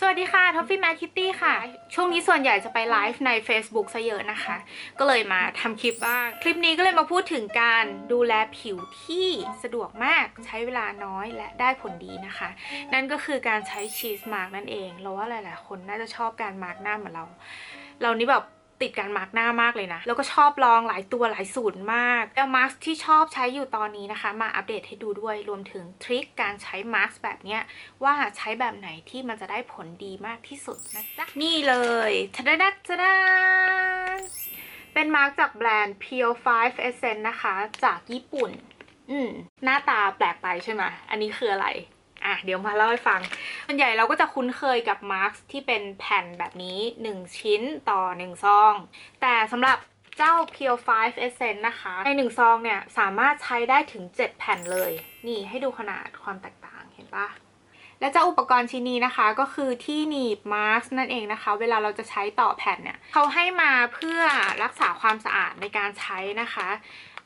สวัสดีค่ะท็อฟฟี่แมทคิตตี้ค่ะ ช่วงนี้ส่วนใหญ่จะไปไลฟ์ใน Facebook ซะเยอะนะคะ ก็เลยมาทำคลิปบ้าง คลิปนี้ก็เลยมาพูดถึงการดูแลผิวที่สะดวกมากใช้เวลาน้อยและได้ผลดีนะคะ นั่นก็คือการใช้ชีสมาร์กนั่นเอง เราว่าหลาย ๆ คนน่าจะชอบการมาร์กหน้าเหมือนเรา เรานี่แบบ ติดการมาร์กหน้ามากเลยนะ แล้วก็ชอบลองหลายตัวหลายสูตรมากแล้วมาร์กที่ชอบใช้อยู่ตอนนี้นะคะ มาอัปเดตให้ดูด้วยรวมถึงทริคการใช้มาร์กแบบเนี้ยว่าใช้แบบไหนที่มันจะได้ผลดีมากที่สุดนะจ๊ะนี่เลยทะดาดาทะดาเป็นมาร์กจากแบรนด์ Pure 5 Essence นะคะ จากญี่ปุ่น อืมหน้าตาแปลกไปใช่ไหมอันนี้คืออะไร อะเดี๋ยวมาเล่าให้ฟัง ส่วนใหญ่เราก็จะคุ้นเคยกับมาร์กที่เป็นแผ่นแบบนี้ 1 ชิ้นต่อ 1 ซอง แต่สำหรับเจ้า Pure 5 Essence นะคะ ใน 1 ซองเนี่ย สามารถใช้ได้ถึง 7 แผ่นเลย นี่ให้ดูขนาดความแตกต่างเห็นปะและเจ้าอุปกรณ์ชิ้นนี้นะคะก็คือที่หนีบมาร์กนั่นเองนะคะ เวลาเราจะใช้ต่อแผ่นเนี่ยเขาให้มาเพื่อรักษาความสะอาดในการใช้นะคะ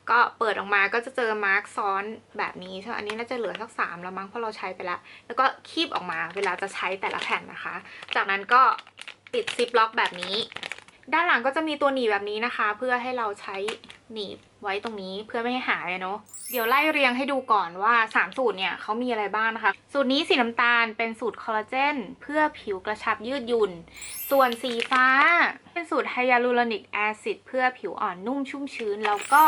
ก็เปิดออกมาก็จะเจอมาร์กซ้อนแบบนี้ใช่ไหมอันนี้น่าจะเหลือสักสามแล้วมั้งเพราะเราใช้ไปแล้ว แล้วก็คีบออกมาเวลาจะใช้แต่ละแผ่นนะคะ จากนั้นก็ติดซิปล็อกแบบนี้ ด้านหลังก็จะมีตัวหนีบแบบนี้นะคะ เพื่อให้เราใช้หนีบไว้ตรงนี้เพื่อไม่ให้หายเนาะเดี๋ยวไล่เรียงให้ดูก่อนว่า 3 สูตรเนี่ยเขามีอะไรบ้างนะคะ สูตรนี้สีน้ำตาลเป็นสูตรคอลลาเจนเพื่อผิวกระชับยืดหยุ่น ส่วนสีฟ้า เป็นสูตรไฮยาลูรอนิกแอซิดเพื่อผิวอ่อนนุ่มชุ่มชื้นแล้วก็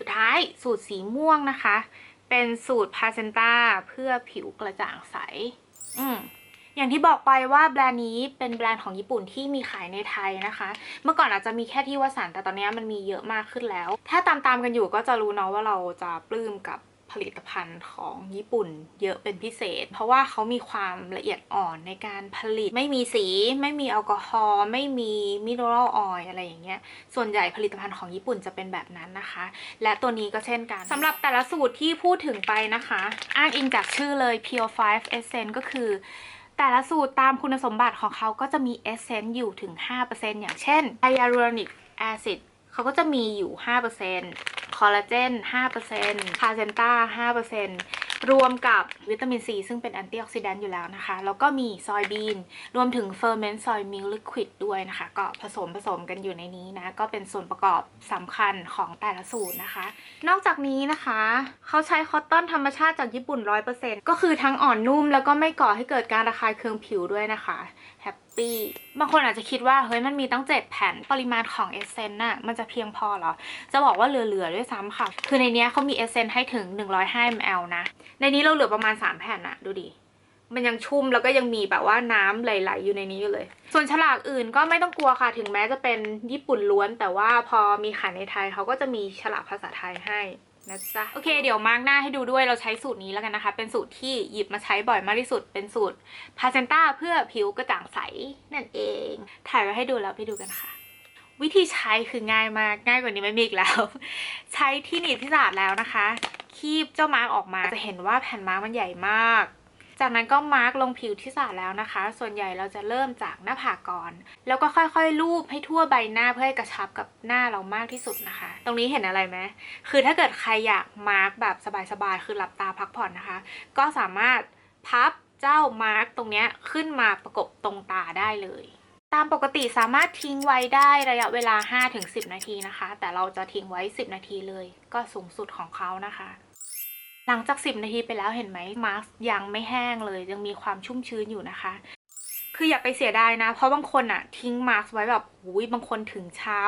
สุดท้ายสูตรสีม่วงนะคะ เป็นสูตรพาเซนตาเพื่อผิวกระจ่างใส อืมอย่างที่บอกไปว่าแบรนด์นี้เป็นแบรนด์ของญี่ปุ่นที่มีขายในไทยนะคะ เมื่อก่อนอาจจะมีแค่ที่วสันต์แต่ตอนนี้มันมีเยอะมากขึ้นแล้ว ถ้าตามตามๆกันอยู่ก็จะรู้เนาะว่าเราจะปลื้มกับ ผลิตภัณฑ์ของญี่ปุ่นเยอะเป็นพิเศษ เพราะว่าเขามีความละเอียดอ่อนในการผลิต ไม่มีสี ไม่มีแอลกอฮอล์ไม่มีมินเนอรัลออยล์อะไรอย่างเงี้ยส่วนใหญ่ผลิตภัณฑ์ของญี่ปุ่นจะเป็นแบบนั้นนะคะ และตัวนี้ก็เช่นกันสำหรับแต่ละสูตรที่พูดถึงไปนะคะ อ้างอิงจากชื่อเลย Pure 5 Essence ก็คือแต่ละสูตรตามคุณสมบัติของเขาก็จะมีเอเซนต์อยู่ถึง 5%อย่างเช่นไฮยาลูรอนิกแอซิดเขาก็จะมีอยู่ 5% อลลาเจน5%พาเซนต้า 5%รวมกับวิตามินซีซึ่งเป็นแอนตี้ออกซิแดนต์อยู่แล้วนะคะ แล้วก็มีซอยบีน รวมถึงเฟอร์เมนต์ซอยมิลลิควิดด้วยนะคะ ก็ผสมผสมกันอยู่ในนี้นะ ก็เป็นส่วนประกอบสำคัญของแต่ละสูตรนะคะ นอกจากนี้นะคะ เขาใช้คอตตอนธรรมชาติจากญี่ปุ่น 100%ก็คือทั้งอ่อนนุ่มแล้วก็ไม่ก่อให้เกิดการระคายเคืองผิวด้วยนะคะแฮปปี้บางคนอาจจะคิดว่าเฮ้ยมันมีตั้ง 7 แผ่นปริมาณของเอเซนต์น่ะมันจะเพียงพอเหรอ จะบอกว่าเหลือ ๆ ด้วยซ้ำค่ะ คือในนี้เขามีเอเซนต์ให้ถึง 105 ml นะ ในนี้เราเหลือประมาณ 3 แผ่นอะดูดิมันยังชุ่มแล้วก็ยังมีแบบว่าน้ำไหลๆอยู่ในนี้อยู่เลย ส่วนฉลากอื่นก็ไม่ต้องกลัวค่ะ ถึงแม้จะเป็นญี่ปุ่นล้วน แต่ว่าพอมีขายในไทยเขาก็จะมีฉลากภาษาไทยให้ นะจ๊ะโอเคเดี๋ยวมาร์กหน้าให้ดูด้วยเราใช้สูตรนี้แล้วกันนะคะ เป็นสูตรที่หยิบมาใช้บ่อยมากที่สุด เป็นสูตรพาเซนต้าเพื่อผิวกระจ่างใสนั่นเอง ถ่ายไว้ให้ดูแล้วไปดูกันค่ะ วิธีใช้คือง่ายมากง่ายกว่านี้ไม่มีอีกแล้ว ใช้ที่หนีบที่สะอาดแล้วนะคะ คีบเจ้ามาร์กออกมาจะเห็นว่าแผ่นมาร์กมันใหญ่มาก จากนั้นก็มาร์กลงผิวที่สะอาดแล้วนะคะ ส่วนใหญ่เราจะเริ่มจากหน้าผากก่อน แล้วก็ค่อยๆลูบให้ทั่วใบหน้าเพื่อให้กระชับกับหน้าเรามากที่สุดนะคะ ตรงนี้เห็นอะไรไหมคือถ้าเกิดใครอยากมาร์กแบบสบายๆคือหลับตาพักผ่อนนะคะ ก็สามารถพับเจ้ามาร์กตรงนี้ขึ้นมาประกบตรงตาได้เลยตามปกติสามารถทิ้งไว้ได้ระยะเวลา 5-10 นาทีนะคะ แต่เราจะทิ้งไว้ 10 นาทีเลย ก็สูงสุดของเขานะคะ หลังจาก 10 นาทีไปแล้วเห็นไหมมาร์กยังไม่แห้งเลย ยังมีความชุ่มชื้นอยู่นะคะ คืออย่าไปเสียดายนะ เพราะบางคนอะทิ้งมาร์กไว้แบบหุยบางคนถึงเช้า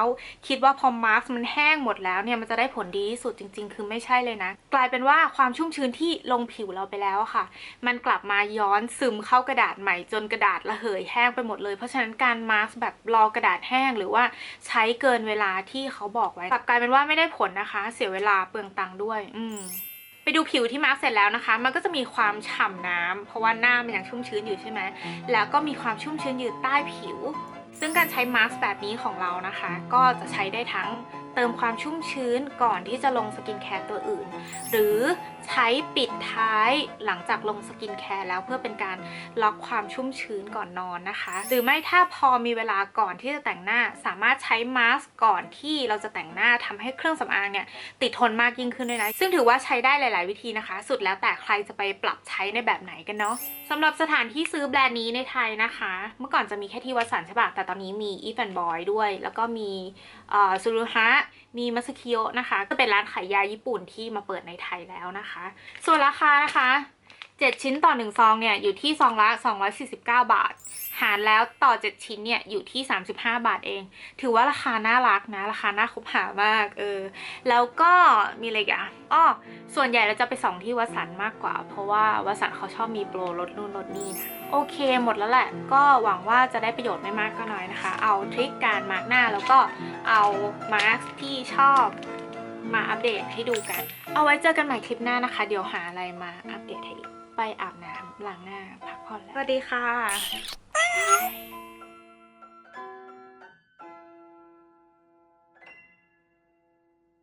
คิดว่าพอมาร์กมันแห้งหมดแล้วเนี่ยมันจะได้ผลดีที่สุดจริง ๆ คือไม่ใช่เลยนะ กลายเป็นว่าความชุ่มชื้นที่ลงผิวเราไปแล้วอะค่ะ มันกลับมาย้อนซึมเข้ากระดาษใหม่จนกระดาษระเหยแห้งไปหมดเลยเพราะฉะนั้นการมาร์กแบบรอกระดาษแห้งหรือว่าใช้เกินเวลาที่เขาบอกไว้กลับกลายเป็นว่าไม่ได้ผลนะคะ เสียเวลาเปลืองตังค์ด้วย อืม ไปดูผิวที่มาร์กเสร็จแล้วนะคะ มันก็จะมีความฉ่ำน้ำเพราะว่าหน้ามันยังชุ่มชื้นอยู่ใช่ไหมแล้วก็มีความชุ่มชื้นอยู่ใต้ผิว ซึ่งการใช้มาร์กแบบนี้ของเรานะคะ ก็จะใช้ได้ทั้ง เติมความชุ่มชื้นก่อนที่จะลงสกินแคร์ตัวอื่น หรือใช้ปิดท้ายหลังจากลงสกินแคร์แล้วเพื่อเป็นการล็อกความชุ่มชื้นก่อนนอนนะคะ หรือไม่ถ้าพอมีเวลาก่อนที่จะแต่งหน้า สามารถใช้มาสก์ก่อนที่เราจะแต่งหน้าทำให้เครื่องสำอางเนี่ยติดทนมากยิ่งขึ้นด้วยนะ ซึ่งถือว่าใช้ได้หลาย ๆ วิธีนะคะ สุดแล้วแต่ใครจะไปปรับใช้ในแบบไหนกันเนาะสำหรับสถานที่ซื้อแบรนด์นี้ในไทยนะคะ เมื่อก่อนจะมีแค่ที่วัดสันใช่ปะแต่ตอนนี้มี e f a n Boy ด้วย แล้วก็มีซูรุฮะมีมัสคิโอนะคะ ก็เป็นร้านขายยาญี่ปุ่นที่มาเปิดในไทยแล้วนะคะ ส่วนราคานะคะ 7 ชิ้นต่อ 1 ซองเนี่ยอยู่ที่ซองละ 249 บาท หารแล้วต่อ 7 ชิ้นเนี่ยอยู่ที่ 35 บาทเอง ถือว่าราคาน่ารักนะ ราคาน่าคบหามากเออแล้วก็มีอะไรอะอ้อส่วนใหญ่เราจะไปส่องที่วัสันมากกว่า เพราะว่าวัสันเขาชอบมีโปรลดนู่นลดนี่นะโอเคหมดแล้วแหละ ก็หวังว่าจะได้ประโยชน์ไม่มากก็น้อยนะคะ เอาทริคการมาร์กหน้าแล้วก็เอามาร์กที่ชอบ มาอัปเดตให้ดูกัน เอาไว้เจอกันใหม่คลิปหน้านะคะ เดี๋ยวหาอะไรมาอัปเดตให้อีก ไปอาบน้ำล้างหน้าพักผ่อนแล้ว สวัสดีค่ะ